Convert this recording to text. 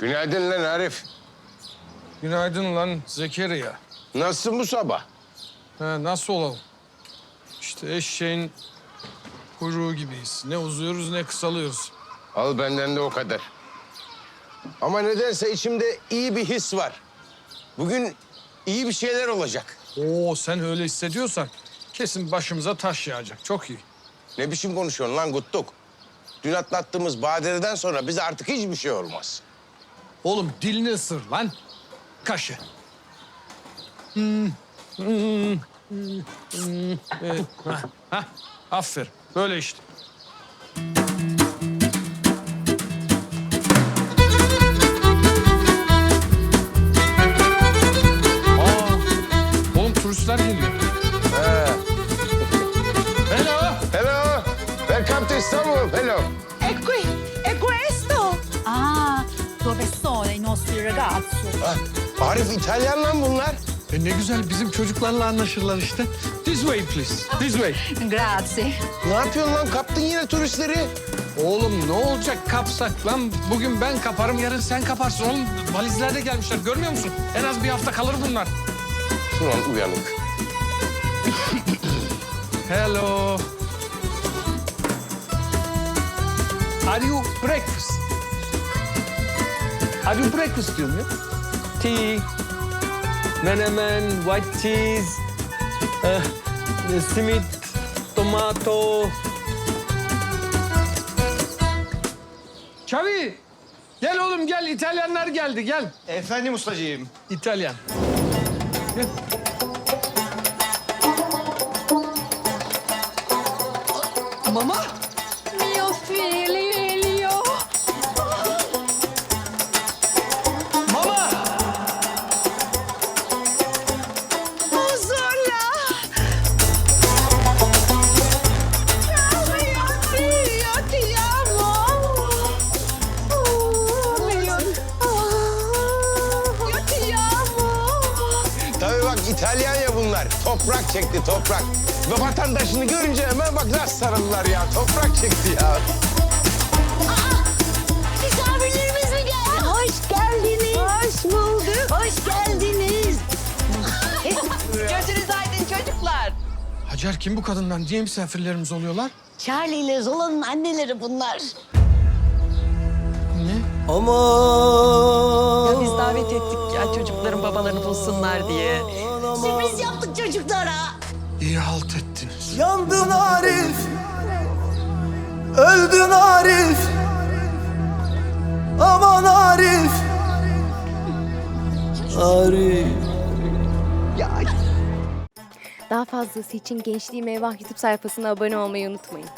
Günaydın lan Arif. Günaydın lan Zekeriya. Nasılsın bu sabah? Ha, nasıl olalım? İşte eşeğin kuyruğu gibiyiz. Ne uzuyoruz ne kısalıyoruz. Al benden de o kadar. Ama nedense içimde iyi bir his var. Bugün iyi bir şeyler olacak. Oo sen öyle hissediyorsan kesin başımıza taş yağacak. Çok iyi. Ne biçim konuşuyorsun lan Gutluk? Dün atlattığımız badireden sonra bize artık hiçbir şey olmaz. Oğlum dilini ısır lan. Kaşı. Hmm, hmm, hmm, hmm. Evet, hah, hah. Aferin. Böyle işte. Aa, oğlum turistler geliyor. Hello. Hello. Welcome to Istanbul. Hello. E nostri ragazzi? Ah, Arif İtalyan lan bunlar. E ne güzel bizim çocuklarla anlaşırlar işte. This way please. This way. Grazie. Ne yapıyorsun lan? Kaptın yine turistleri. Oğlum ne olacak kapsak lan? Bugün ben kaparım, yarın sen kaparsın. Oğlum valizler de gelmişler görmüyor musun? En az bir hafta kalır bunlar. Ulan uyanık. Hello. Are you breakfast? Are you breakfast diyorum ya? Tea, menemen, white cheese, eh, simit, tomato. Çavi, gel oğlum gel. İtalyanlar geldi gel. Efendim ustacığım. İtalyan. Gel. Mama. Tabii bak İtalyan ya bunlar. Toprak çekti toprak. Ve vatandaşını görünce hemen bak nasıl sarıldılar ya. Toprak çekti ya. Misafirlerimiz mi geldi? Hoş geldiniz. Hoş bulduk. Hoş geldiniz. Gözünüz aydın çocuklar. Hacer kim bu kadınlar? Niye misafirlerimiz oluyorlar? Charlie ile Zola'nın anneleri bunlar. Ne? Biz davet ettik ya çocukların babalarını bulsunlar diye. Sürpriz yaptık çocuklara. İyi halt ettiniz. Yandın Arif. Öldün Arif. Aman Arif. Arif. Daha fazlası için Gençliğim Eyvah YouTube sayfasına abone olmayı unutmayın.